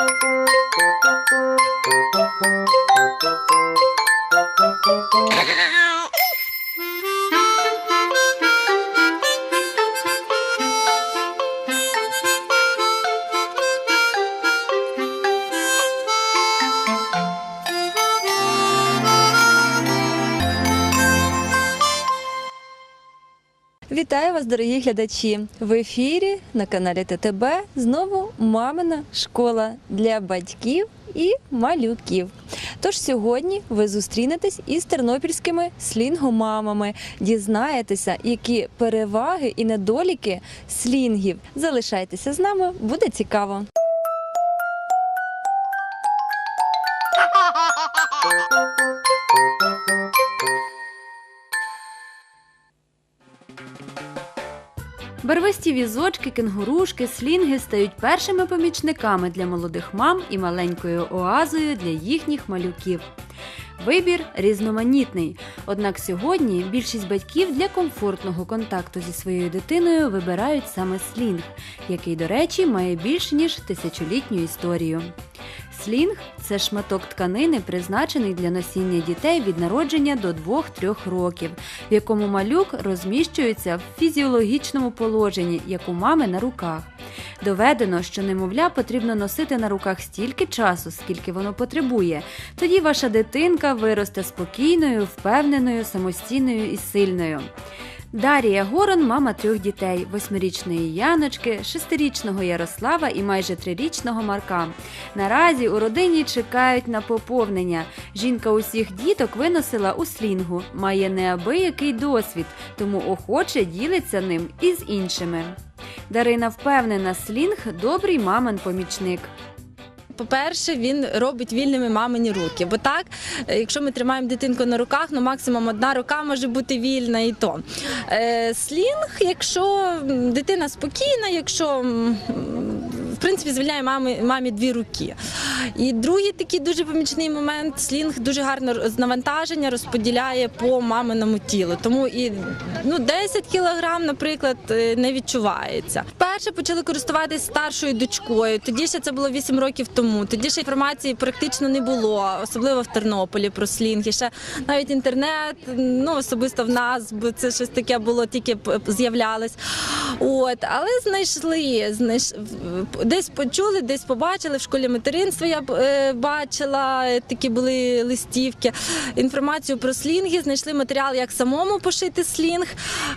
Thank you. Вас, дорогі глядачі! В ефірі на каналі ТТБ знову мамина школа для батьків і малюків. Тож сьогодні ви зустрінетесь із тернопільськими слінгомамами, дізнаєтеся, які переваги і недоліки слінгів. Залишайтеся з нами, буде цікаво. Барвисті візочки, кенгурушки, слінги стають першими помічниками для молодих мам і маленькою оазою для їхніх малюків. Вибір різноманітний. Однак сьогодні більшість батьків для комфортного контакту зі своєю дитиною вибирають саме слінг, який, до речі, має більш ніж тисячолітню історію. Слінг це шматок тканини, призначений для носіння дітей від народження до 2-3 років, в якому малюк розміщується в фізіологічному положенні, як у мами на руках. Доведено, що немовля потрібно носити на руках стільки часу, скільки воно потребує. Тоді ваша дитинка виросте спокійною, впевненою, самостійною і сильною. Дарія Горон мама трьох дітей: восьмирічної Яночки, шестирічного Ярослава і майже трирічного Марка. Наразі у родині чекають на поповнення. Жінка усіх діток виносила у слінгу, має неабиякий досвід, тому охоче ділиться ним із іншими. Дарина впевнена, слінг добрий мамин помічник. По-перше, він робить вільними мамині руки. Бо так, е, якщо ми тримаємо дитинку на руках, ну максимум одна рука може бути вільна і то. Е, слінг, якщо дитина спокійна, якщо принципі звільняє мамі, мамі дві руки. І другий такий дуже помічний момент слінг дуже гарно навантаження розподіляє по маминому тілу. Тому і ну, 10 кілограм, наприклад, е, не відчувається. Перше почали користуватись старшою дочкою. Тоді ще це було 8 років тому. Тоді ще інформації практично не було, особливо в Тернополі про слінги. Ще навіть інтернет, ну особисто в нас, бо це щось таке було, тільки з'являлось. От, але знайшли, знайш... десь почули, десь побачили. В школі материнства я е, бачила е, такі були листівки. Інформацію про слінги, знайшли матеріал, як самому пошити слінг.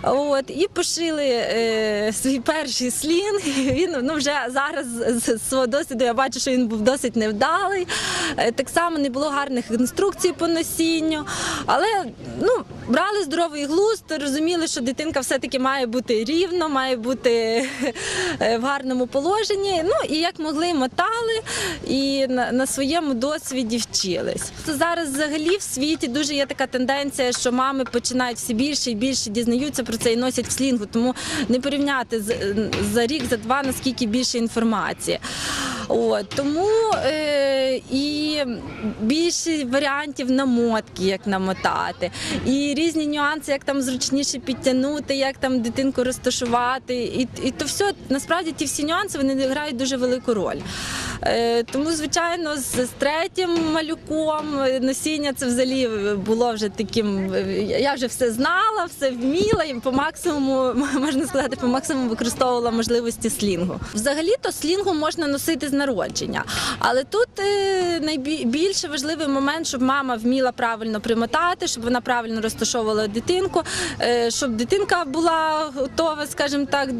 От, і пошили е, свій перший слінг. Він ну, вже зараз з- свого досвіду я бачу, що він був досить невдалий. Е, Так само не було гарних інструкцій по носінню. Але ну, брали здоровий глузд, розуміли, що дитинка все-таки має бути рівно, має бути в гарному положенні. Ну і як могли, мотали і на, на своєму досвіді вчились. Зараз взагалі в світі дуже є така тенденція, що мами починають все більше і більше дізнаються про це і носять в слінгу. Тому не порівняти за рік, за два, наскільки більше інформації. От, тому е, і більше варіантів намотки, як намотати, і різні нюанси, як там зручніше підтягнути, як там дитинку розташувати. І, і то все насправді ті всі нюанси вони грають дуже велику роль. Е, тому, звичайно, з, з третім малюком е, носіння це взагалі було вже таким. е, Я вже все знала, все вміла і по максимуму можна сказати, по максимуму використовувала можливості слінгу. Взагалі-то слінгу можна носити народження, але тут е, найбільше важливий момент, щоб мама вміла правильно примотати, щоб вона правильно розташовувала дитинку, е, щоб дитинка була готова, скажімо так,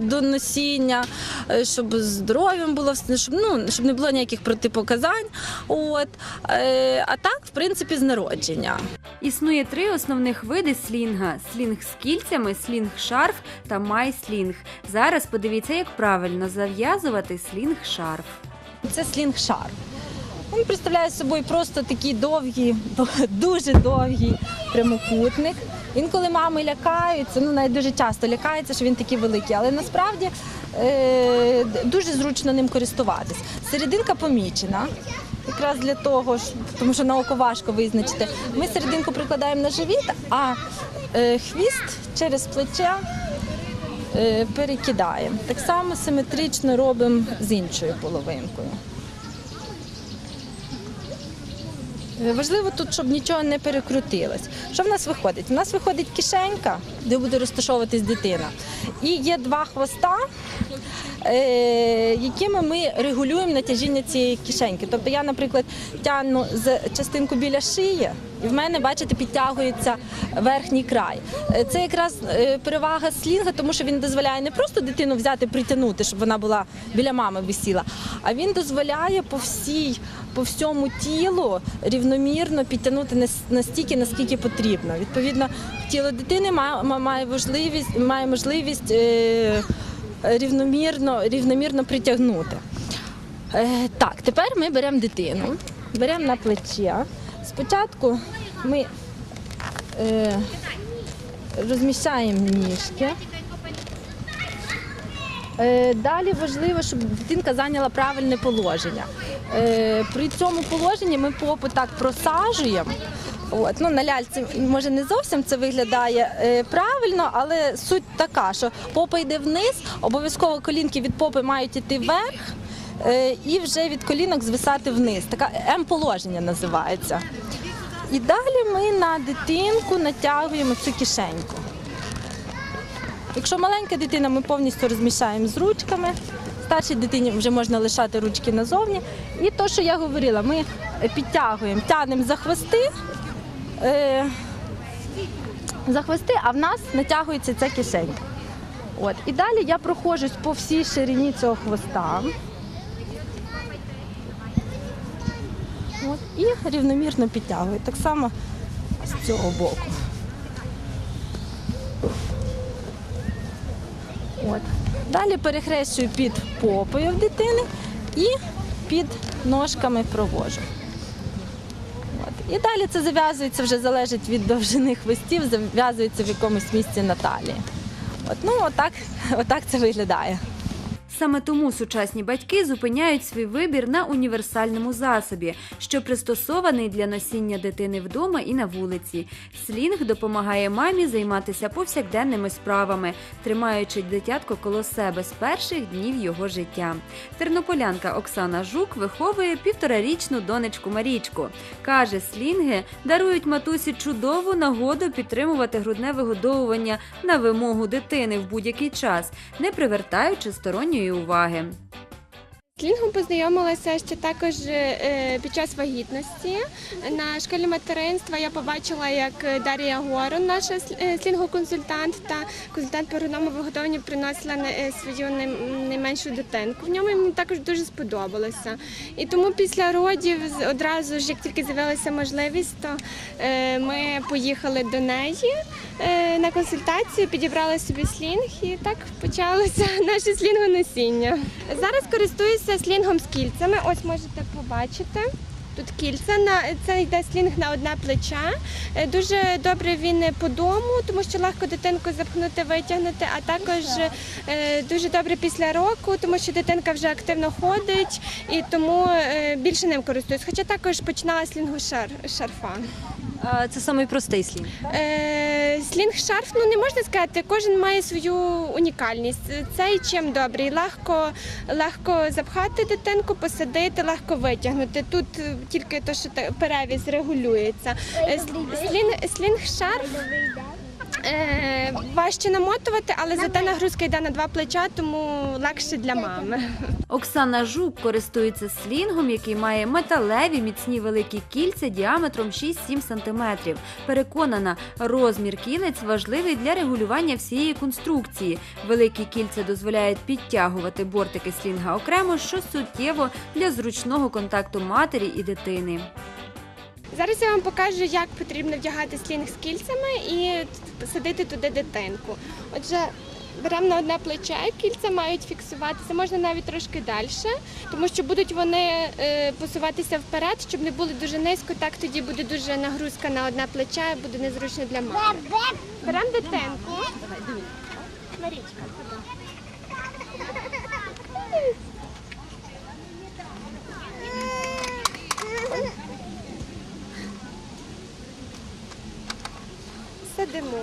до, носіння, е, щоб здоров'ям було щоб ну щоб не було ніяких протипоказань. От а так, в принципі, з народження. Існує три основних види слінга: слінг з кільцями, слінг шарф та майслінг. Зараз подивіться, як правильно зав'язувати слінг шарф. Це слінг шар. Він представляє собою просто такий довгий, дуже довгий прямокутник. Інколи мами лякаються, ну навіть дуже часто лякаються, що він такий великий, але насправді е, дуже зручно ним користуватись. Серединка помічена. Якраз для того, тому що на око важко визначити. Ми серединку прикладаємо на живіт, а е, хвіст через плече Е, перекидаємо. Так само симетрично робимо з іншою половинкою. Е, важливо тут, щоб нічого не перекрутилось. Що в нас виходить? У нас виходить кишенька, де буде розташовуватись дитина. І є два хвоста якими ми регулюємо натяжіння цієї кишеньки. Тобто я, наприклад, тягну з частинку біля шиї, і в мене, бачите, підтягується верхній край. Е, Це якраз е, перевага слінга, тому що він дозволяє не просто дитину взяти, притягнути, щоб вона була біля мами висіла, а він дозволяє по всій, по всьому тілу рівномірно підтягнути нас- настільки, наскільки потрібно. Відповідно, тіло дитини має, можливість, має можливість е, рівномірно, рівномірно притягнути. Е, так, тепер ми беремо дитину, беремо на плече. Спочатку ми е, розміщаємо ніжки. Е, Далі важливо, щоб дитинка зайняла правильне положення. При цьому положенні ми попу так просаджуємо. От, ну, на ляльці може не зовсім це виглядає е, правильно, але суть така, що попа йде вниз, обов'язково колінки від попи мають йти вверх е, і вже від колінок звисати вниз. Така М-положення називається. І далі ми на дитинку натягуємо цю кишеньку. Якщо маленька дитина, ми повністю розміщаємо з ручками. Старшій дитині вже можна лишати ручки назовні. І то, що я говорила, ми підтягуємо, тягнемо за хвости, е, за хвости, а в нас натягується ця кишенька. От. І далі я проходжусь по всій ширині цього хвоста. От. І рівномірно підтягую. Так само з цього боку. От. Далі перехрещую під попою в дитини і під ножками провожу. І далі це зав'язується, вже залежить від довжини хвостів, зав'язується в якомусь місці на талії. От, ну, отак, отак це виглядає. Саме тому сучасні батьки зупиняють свій вибір на універсальному засобі, що пристосований для носіння дитини вдома і на вулиці. Слінг допомагає мамі займатися повсякденними справами, тримаючи дитятко коло себе з перших днів його життя. Тернополянка Оксана Жук виховує півторарічну донечку Марічку. Каже, слінги дарують матусі чудову нагоду підтримувати грудне вигодовування на вимогу дитини в будь-який час, не привертаючи сторонньої уваги. З Слінгом познайомилася ще також е, під час вагітності. На школі материнства я побачила, як Дар'я Горон, наша е, слінгоконсультант та консультант по грудному виготовленню приносила е, свою най- найменшу дитинку. В ньому мені також дуже сподобалося. І тому після родів одразу ж, як тільки з'явилася можливість, то е, ми поїхали до неї е, на консультацію, підібрали собі слінг і так почалося наше слінгоносіння. Зараз користуюся слінгом з кільцями. Ось можете побачити. Тут кільця на це йде слінг на одне плече. Е, Дуже добре він по дому, тому що легко дитинку запхнути, витягнути, а також е, дуже добре після року, тому що дитинка вже активно ходить і тому е, більше ним користуюсь. Хоча також починала слінгу шар, шарфа. Це самий простий слінг. Е, слінг шарф, ну не можна сказати, кожен має свою унікальність. Цей чим добрий, легко, легко запхати дитинку, посадити, легко витягнути. Тут е, тільки то, що перевіз регулюється. Е, Слінг, слінг шарф. Е, важче намотувати, але зате нагрузка йде на два плеча, тому легше для мами. Оксана Жук користується слінгом, який має металеві міцні великі кільця діаметром 6-7 см. Переконана, розмір кілець важливий для регулювання всієї конструкції. Великі кільця дозволяють підтягувати бортики слінга окремо, що суттєво для зручного контакту матері і дитини. Зараз я вам покажу, як потрібно вдягати слінг з кільцями і садити туди дитинку. Отже, беремо на одне плече, кільця мають фіксуватися, можна навіть трошки далі, тому що будуть вони е, посуватися вперед, щоб не були дуже низько, так тоді буде дуже нагрузка на одне плече, буде незручно для мами. Беремо дитинку. Марічка, Сидимо,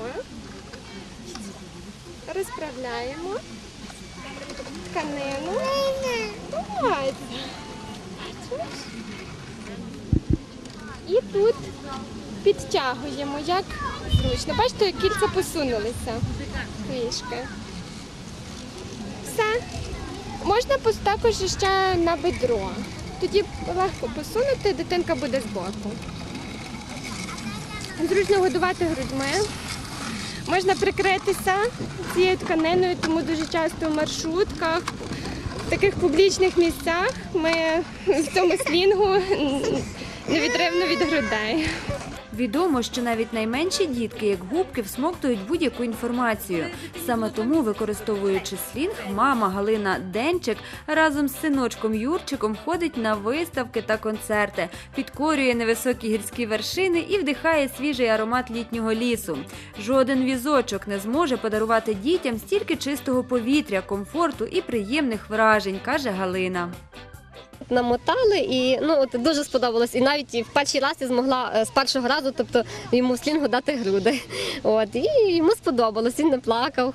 розправляємо тканину. Бачиш? І тут підтягуємо, як зручно. Бачите, як кільця посунулися трішки. Все. Можна також ще на бедро. Тоді легко посунути, дитинка буде збоку. Зручно годувати грудьми. Можна прикритися цією тканиною, тому дуже часто в маршрутках, в таких публічних місцях ми в цьому слінгу невідривно від грудей. Відомо, що навіть найменші дітки, як губки, всмоктують будь-яку інформацію. Саме тому, використовуючи слінг, мама Галина Денчик разом з синочком Юрчиком ходить на виставки та концерти, підкорює невисокі гірські вершини і вдихає свіжий аромат літнього лісу. Жоден візочок не зможе подарувати дітям стільки чистого повітря, комфорту і приємних вражень, каже Галина. Намотали, і ну от дуже сподобалось. І навіть в перший раз я змогла е, з першого разу, тобто йому слінгу дати груди. От і йому сподобалось, він не плакав.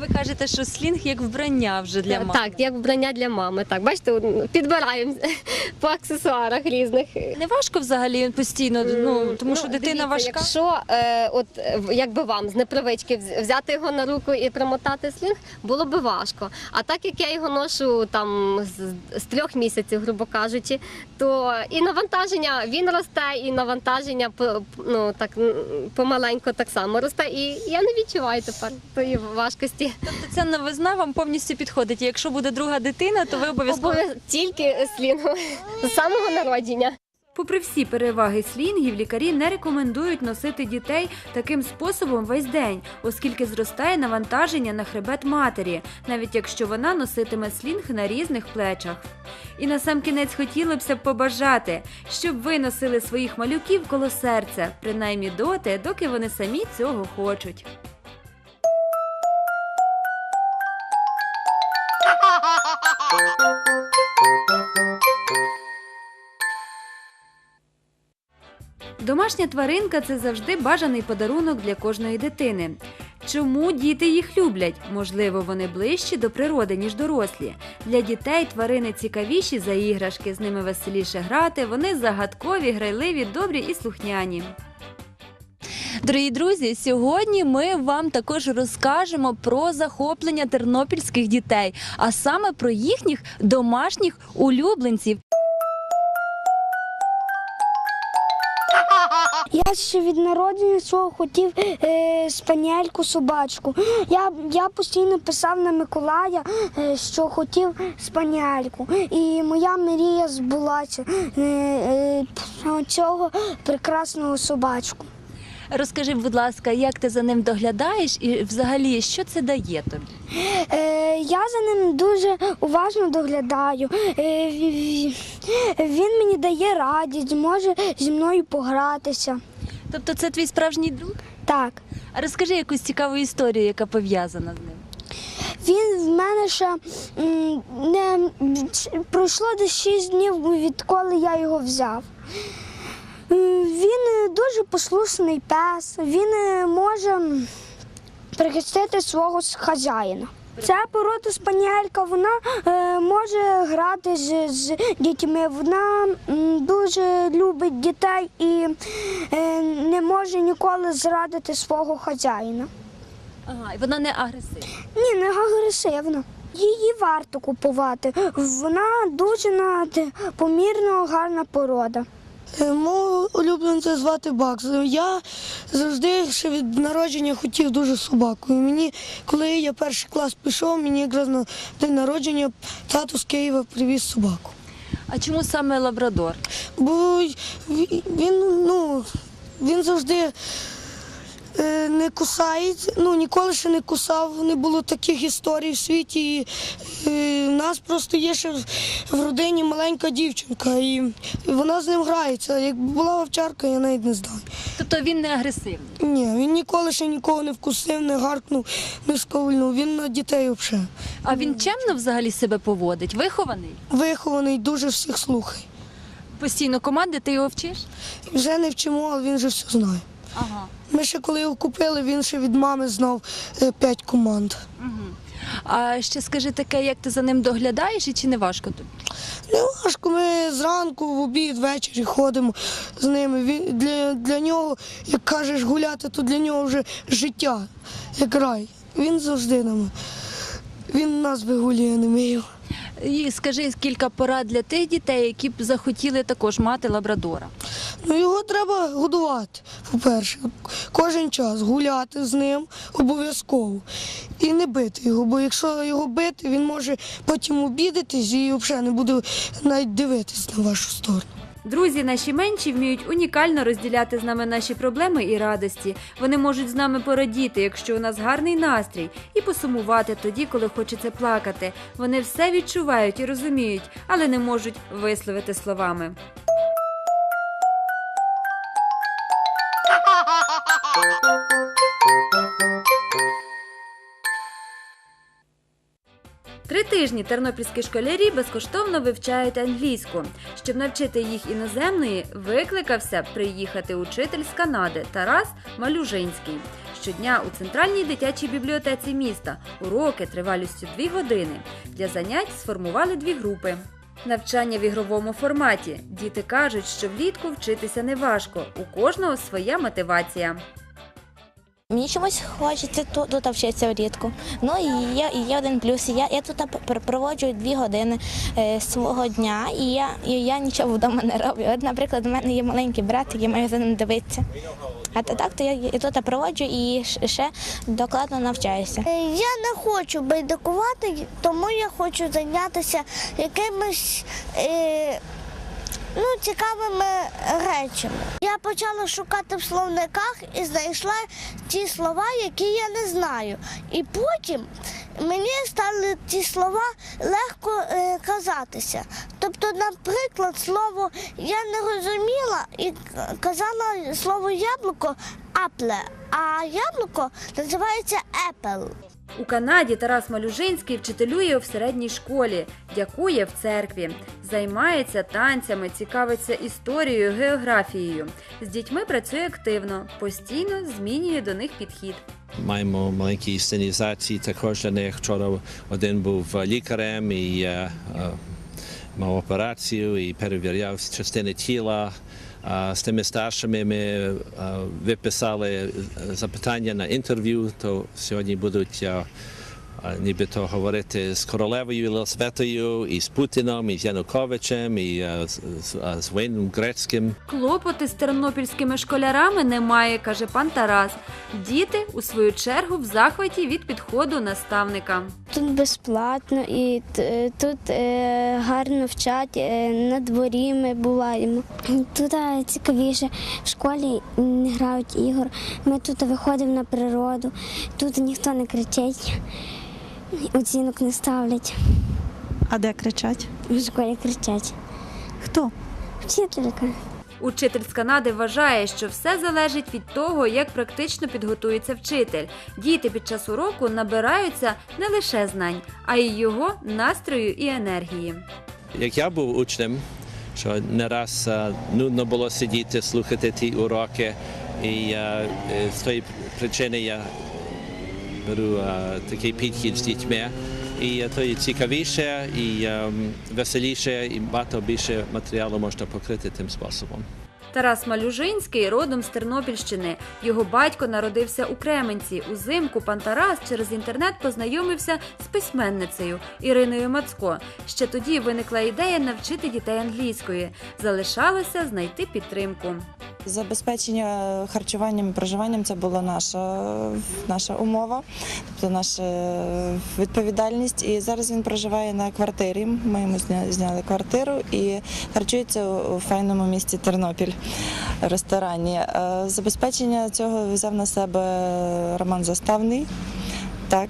Ви кажете, що слінг як вбрання вже для мами. Так, як вбрання для мами. Так, бачите, підбираємо по аксесуарах різних. Не важко взагалі постійно, ну тому що Ну, дитина дивіться, важка. Якщо е, от е, якби вам з непривички взяти його на руку і примотати слінг, було би важко. А так як я його ношу там з, з трьох місяців, грубо кажучи, то і навантаження він росте, і навантаження ну так помаленько так само росте. І я не відчуваю тепер тої важкості. Тобто ця новизна вам повністю підходить. Якщо буде друга дитина, то ви обов'язково Обов'яз- тільки слінгу з самого народження. Попри всі переваги слінгів, лікарі не рекомендують носити дітей таким способом весь день, оскільки зростає навантаження на хребет матері, навіть якщо вона носитиме слінг на різних плечах. І на сам кінець хотілося б побажати, щоб ви носили своїх малюків коло серця, принаймні доти, доки вони самі цього хочуть. Домашня тваринка це завжди бажаний подарунок для кожної дитини. Чому діти їх люблять? Можливо, вони ближчі до природи, ніж дорослі. Для дітей тварини цікавіші за іграшки, з ними веселіше грати, вони загадкові, грайливі, добрі і слухняні. Дорогі друзі, сьогодні ми вам також розкажемо про захоплення тернопільських дітей, а саме про їхніх домашніх улюбленців. Я ще від народження свого хотів е, спаніельку собачку. Я, я постійно писав на Миколая, е, що хотів спаніельку. І моя мрія збулася е, е, цього прекрасного собачку. Розкажи, будь ласка, як ти за ним доглядаєш і взагалі що це дає тобі? Е, я за ним дуже уважно доглядаю. Е, ві- ві- він мені дає радість, може зі мною погратися. Тобто це твій справжній друг? Так. А розкажи якусь цікаву історію, яка пов'язана з ним. Він в мене ще м, не пройшло десь 6 днів, відколи я його взяв. Він дуже послушний пес, він е, може прихистити свого хазяїна. Ця порода спаніелька, вона е, може грати з, з дітьми. Вона м, дуже любить дітей і е, не може ніколи зрадити свого хазяїна. Ага, і вона не агресивна. Ні, не агресивно. Її варто купувати. Вона дуже над- помірно гарна порода. Е, Мого улюбленця звати Бакс. Я завжди ще від народження хотів дуже собаку. І мені, коли я перший клас пішов, мені якраз на день народження тато з Києва привіз собаку. А чому саме лабрадор? Бо він, ну, він завжди не кусає, ну ніколи ще не кусав, не було таких історій в світі. І, е, в нас просто є ще в- родині маленька дівчинка, і вона з ним грається. Якби була овчарка, я навіть не знаю. Тобто він не агресивний. Ні, він ніколи ще нікого не вкусив, не гаркнув, не сковильнув. Він на дітей взагалі. А він чемно взагалі себе поводить? Вихований? Вихований, дуже всіх слухає. Постійно команди, ти його вчиш? Вже не вчимо, але він вже все знає. Ага. Ми ще коли його купили, він ще від мами знав е, п'ять команд. А ще скажи таке, як ти за ним доглядаєш і чи не важко тобі? Не важко, ми зранку, в обід, ввечері ходимо з ними. Він, для, для нього, як кажеш, гуляти, то для нього вже життя, як рай. Він завжди нам. Він нас вигулює, не ми його. І скажи кілька порад для тих дітей, які б захотіли також мати лабрадора. Ну його треба годувати, по-перше, кожен час гуляти з ним обов'язково. І не бити його, бо якщо його бити, він може потім обідатись і взагалі не буде навіть дивитись на вашу сторону. Друзі, наші менші вміють унікально розділяти з нами наші проблеми і радості. Вони можуть з нами порадіти, якщо у нас гарний настрій, і посумувати тоді, коли хочеться плакати. Вони все відчувають і розуміють, але не можуть висловити словами. Три тижні тернопільські школярі безкоштовно вивчають англійську. Щоб навчити їх іноземної, викликався приїхати учитель з Канади Тарас Малюжинський. Щодня у центральній дитячій бібліотеці міста уроки тривалістю 2 години. Для занять сформували дві групи. Навчання в ігровому форматі. Діти кажуть, що влітку вчитися не важко. У кожного своя мотивація. Мені чомусь хочеться тут, тут вчитися влітку. Ну і є, є один плюс. Я, я тут пр- проводжу дві години е, свого дня, і я, і я нічого вдома не роблю. От, наприклад, у мене є маленький брат, який має за ним дивитися. А то так, то я і тут проводжу і ще докладно навчаюся. Е, Я не хочу байдикувати, тому я хочу зайнятися якимись е, ну, цікавими речами. Я почала шукати в словниках і знайшла ті слова, які я не знаю. І потім мені стали ті слова легко е, казатися. Тобто, наприклад, слово я не розуміла і казала слово яблуко апле, а яблуко називається епл. У Канаді Тарас Малюжинський вчителює в середній школі, дякує в церкві, займається танцями, цікавиться історією, географією. З дітьми працює активно, постійно змінює до них підхід. Маємо маленькі сценізації також для них. Вчора один був лікарем і е, е, мав операцію і перевіряв частини тіла. А з тими старшими ми виписали запитання на інтерв'ю, то сьогодні будуть нібито говорити з королевою Єлисаветою, і з Путіном, і з Януковичем, і е, з, з, з воєнним грецьким. Клопоти з тернопільськими школярами немає, каже пан Тарас. Діти, у свою чергу, в захваті від підходу наставника. Тут безплатно і тут е, гарно вчать, е, на дворі ми буваємо. Тут е, цікавіше в школі не грають ігор. Ми тут виходимо на природу, тут ніхто не кричить, оцінок не ставлять. А де кричать? В школі кричать. Хто? Вчителька. Учитель з Канади вважає, що все залежить від того, як практично підготується вчитель. Діти під час уроку набираються не лише знань, а й його настрою і енергії. Як я був учнем, що не раз е, нудно було сидіти, слухати ті уроки, і е, з тої причини я беру такий підхід з дітьми. І то є цікавіше, і веселіше, і багато більше матеріалу можна покрити тим способом. Тарас Малюжинський родом з Тернопільщини. Його батько народився у Кременці. Узимку пан Тарас через інтернет познайомився з письменницею Іриною Мацко. Ще тоді виникла ідея навчити дітей англійської. Залишалося знайти підтримку. Забезпечення харчуванням і проживанням це була наша, наша умова, тобто наша відповідальність. І зараз він проживає на квартирі. Ми йому зня- зняли квартиру і харчується у файному місті Тернопіль ресторані. Е, Забезпечення цього взяв на себе Роман Заставний. Так,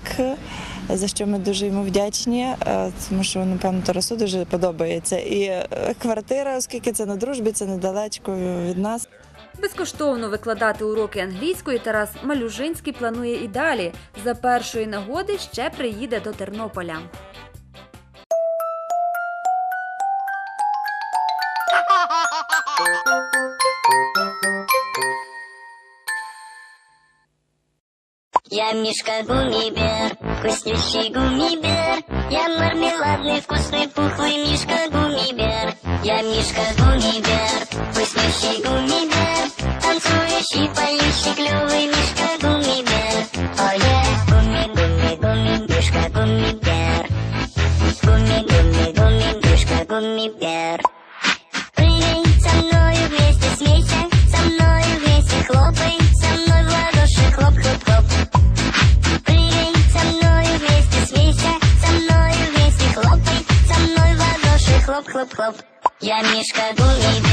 за що ми дуже йому вдячні, е, тому що напевно Тарасу дуже подобається. І е, квартира, оскільки це на дружбі, це недалечко від нас. Безкоштовно викладати уроки англійської Тарас Малюжинський планує і далі. За першої нагоди ще приїде до Тернополя. Я мишка гумибер, вкуснющий гумибер. Я мармеладный, вкусный, пухлый мишка гумибер. Я мишка гумибер, вкуснющий гумибер. Танцующий, поющий, клевый Мишка Гулибин.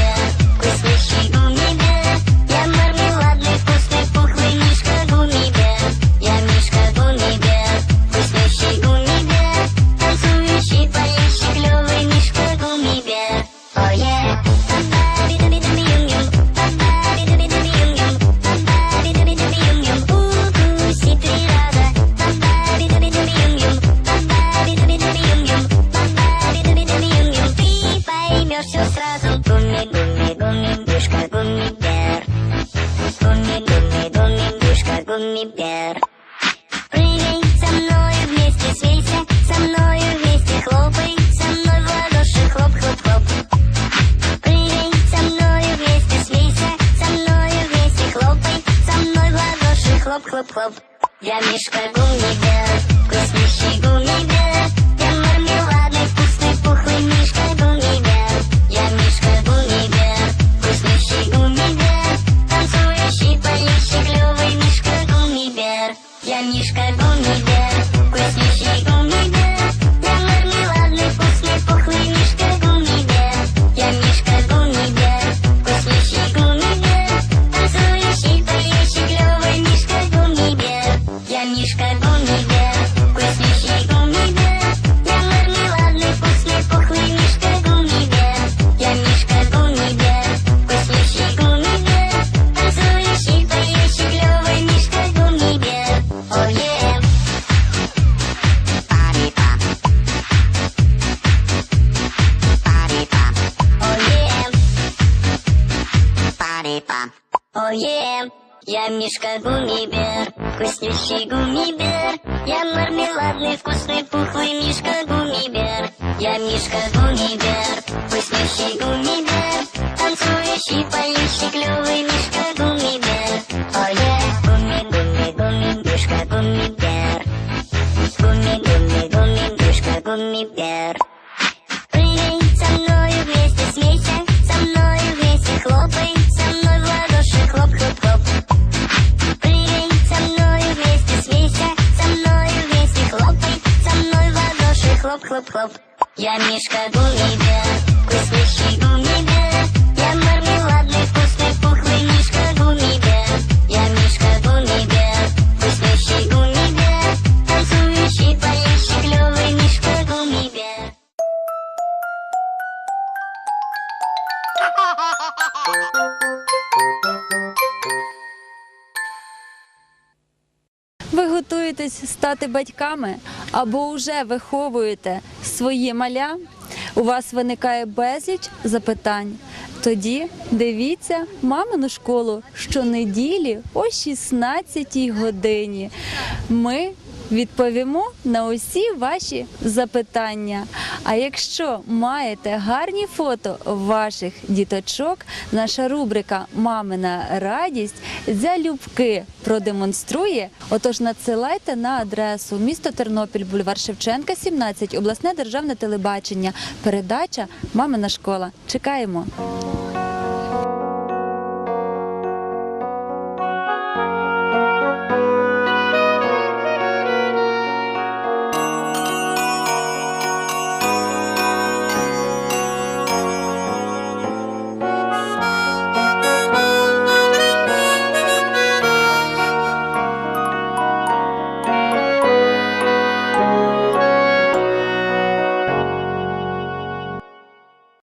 Я мишка гумибер, вкуснющий гумибер. Я мармеладный, вкусный, пухлый мишка гумибер. Я мишка гумибер, вкуснющий гумибер. Танцующий, поющий, клевый хлоп-хлоп-хлоп. Я мишка голубя, вкуснющий у меня. збираєтесь стати батьками або вже виховуєте свої маля, у вас виникає безліч запитань. Тоді дивіться мамину школу щонеділі о 16 годині. Ми відповімо на усі ваші запитання. А якщо маєте гарні фото ваших діточок, наша рубрика Мамина радість залюбки продемонструє. Отож, надсилайте на адресу місто Тернопіль, бульвар Шевченка, 17, обласне державне телебачення. Передача Мамина школа. Чекаємо.